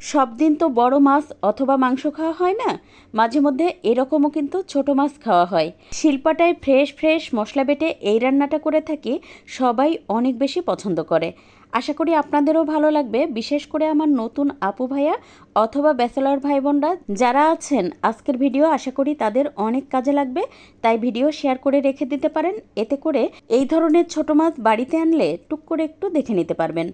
সব দিন তো বড় মাছ অথবা মাংস খাওয়া হয় না, মাঝে মধ্যে এরকমও কিন্তু ছোট মাছ খাওয়া হয়। শিল্পাটায় ফ্রেশ ফ্রেশ মশলা বেটে এই রান্নাটা করে থাকি সবাই অনেক বেশি পছন্দ করে। আশা করি আপনাদেরও ভালো লাগবে, বিশেষ করে আমার নতুন আপু ভাইয়া অথবা ব্যাচেলর ভাই বোনরা যারা আছেন, আজকের ভিডিও আশা করি তাদের অনেক কাজে লাগবে, তাই ভিডিও শেয়ার করে রেখে দিতে পারেন, এতে করে এই ধরনের ছোট মাছ বাড়িতে আনলে টুক করে একটু দেখে নিতে পারবেন।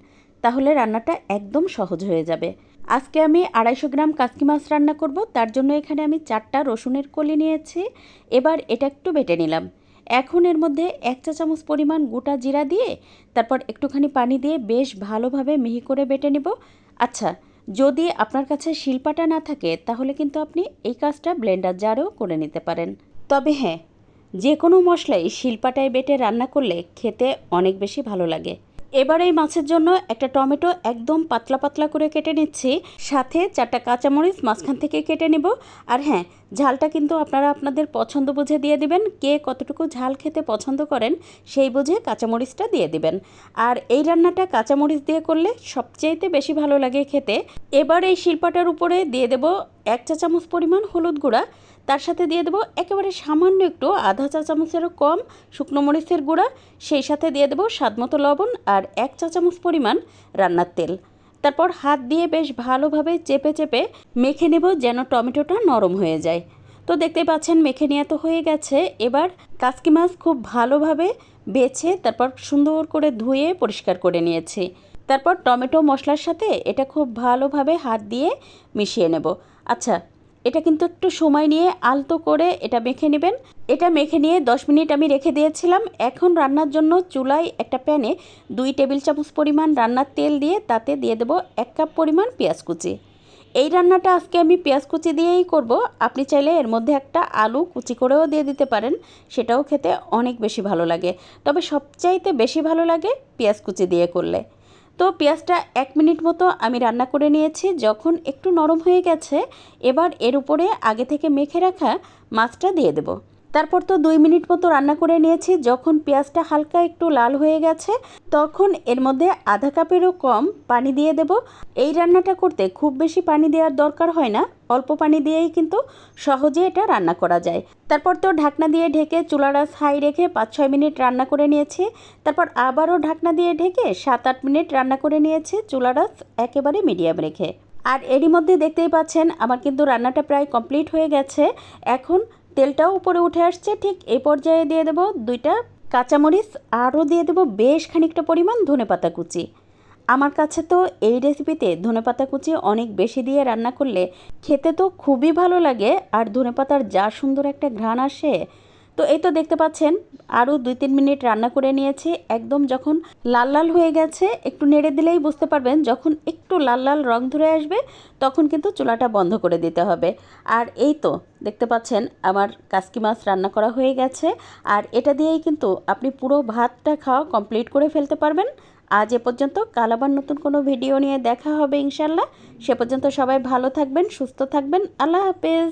তাহলে রান্নাটা একদম সহজ হয়ে যাবে। আজকে আমি আড়াইশো গ্রাম কাসকি মাছ রান্না করব, তার জন্য এখানে আমি চারটা রসুনের কলি নিয়েছি। এবার এটা একটু বেটে নিলাম। এখন এর মধ্যে এক চা চামচ পরিমাণ গোটা জিরা দিয়ে, তারপর একটুখানি পানি দিয়ে বেশ ভালোভাবে মিহি করে বেটে নেব। আচ্ছা যদি আপনার কাছে শিলপাটা না থাকে, তাহলে কিন্তু আপনি এই কাজটা ব্লেন্ডার জারেও করে নিতে পারেন। তবে হ্যাঁ যে কোনো মশলাই শিলপাটায় বেটে রান্না করলে খেতে অনেক বেশি ভালো লাগে। এবার এই মাছের জন্য একটা টমেটো একদম পাতলা পাতলা করে কেটে নিচ্ছি। সাথে চারটা কাঁচামরিচ মাঝখান থেকে কেটে নেব। আর হ্যাঁ ঝালটা কিন্তু আপনারা আপনাদের পছন্দ বুঝে দিয়ে দিবেন। কে কতটুকু ঝাল খেতে পছন্দ করেন সেই বুঝে কাঁচামরিচটা দিয়ে দিবেন। আর এই রান্নাটা কাঁচামরিচ দিয়ে করলে সবচেয়েতে বেশি ভালো লাগে খেতে। এবার এই শিল্পাটার উপরে দিয়ে দেব এক চা চামচ পরিমাণ হলুদ গুঁড়া। তার সাথে দিয়ে দেবো একেবারে সামান্য একটু আধা চা চামচেরও কম শুকনো মরিচের গুঁড়া, সেই সাথে দিয়ে দেবো স্বাদমতো লবণ আর এক চা চামচ পরিমাণ রান্নার তেল। তারপর হাত দিয়ে বেশ ভালোভাবে চেপে চেপে মেখে নেব যেন টমেটোটা নরম হয়ে যায়। তো দেখতে পাচ্ছেন মেখে নেওয়া তো হয়ে গেছে। এবার কাসকি মাছ খুব ভালোভাবে বেছে, তারপর সুন্দর করে ধুয়ে পরিষ্কার করে নিয়েছি। তারপর টমেটো মশলার সাথে এটা খুব ভালোভাবে হাত দিয়ে মিশিয়ে নেব। আচ্ছা এটা কিন্তু একটু সময় নিয়ে আলতো করে এটা মেখে নেবেন। এটা মেখে নিয়ে দশ মিনিট আমি রেখে দিয়েছিলাম। এখন রান্নার জন্য চুলায় একটা প্যানে দুই টেবিল চামচ পরিমাণ রান্নার তেল দিয়ে তাতে দিয়ে দেবো এক কাপ পরিমাণ পেঁয়াজ কুচি। এই রান্নাটা আজকে আমি পেঁয়াজ কুচি দিয়েই করব। আপনি চাইলে এর মধ্যে একটা আলু কুচি করেও দিয়ে দিতে পারেন। সেটাও খেতে অনেক বেশি ভালো লাগে। তবে সবচাইতে বেশি ভালো লাগে পেঁয়াজ কুচি দিয়ে করলে। তো পেঁয়াজটা এক মিনিট মতো আমি রান্না করে নিয়েছি। যখন একটু নরম হয়ে গেছে, এবার এর উপরে আগে থেকে মেখে রাখা মাছটা দিয়ে দেবো। তারপর তো দুই মিনিট মতো রান্না করে নিয়েছি। যখন পেঁয়াজটা হালকা একটু লাল হয়ে গেছে, তখন এর মধ্যে আধা কাপেরও কম পানি দিয়ে দেব। এই রান্নাটা করতে খুব বেশি পানি দেওয়ার দরকার হয় না। অল্প পানি দিয়েই কিন্তু সহজে এটা রান্না করা যায়। তারপর তো ঢাকনা দিয়ে ঢেকে চুলাটা হাই রেখে পাঁচ ছয় মিনিট রান্না করে নিয়েছি। তারপর আবারও ঢাকনা দিয়ে ঢেকে সাত আট মিনিট রান্না করে নিয়েছি চুলাটা একেবারে মিডিয়াম রেখে। আর এরই মধ্যে দেখতেই পাচ্ছেন, আমার কিন্তু রান্নাটা প্রায় কমপ্লিট হয়ে গেছে। এখন তেলটাও উপরে উঠে আসছে, ঠিক এই পর্যায়ে দিয়ে দেবো দুইটা কাঁচামরিচ, আরও দিয়ে দেবো বেশ খানিকটা পরিমাণ ধনে পাতা কুচি। আমার কাছে তো এই রেসিপিতে ধনেপাতা কুচি অনেক বেশি দিয়ে রান্না করলে খেতে তো খুবই ভালো লাগে, আর ধনেপাতার যা সুন্দর একটা ঘ্রাণ আসে তো এই তো দেখতে পাচ্ছেন আরও দুই তিন মিনিট রান্না করে নিয়েছি। একদম যখন লাল লাল হয়ে গেছে, একটু নেড়ে দিলেই বুঝতে পারবেন, যখন একটু লাল লাল রং ধরে আসবে, তখন কিন্তু চুলাটা বন্ধ করে দিতে হবে। আর এই তো, দেখতে পাচ্ছেন, আমার কাসকি মাছ রান্না করা হয়ে গেছে। আর এটা দিয়েই কিন্তু আপনি পুরো ভাতটা খাওয়া কমপ্লিট করে ফেলতে পারবেন। আজ এ পর্যন্ত, কাল আবার নতুন কোনো ভিডিও নিয়ে দেখা হবে ইনশাল্লাহ সে পর্যন্ত সবাই ভালো থাকবেন, সুস্থ থাকবেন। আল্লাহ হাফেজ।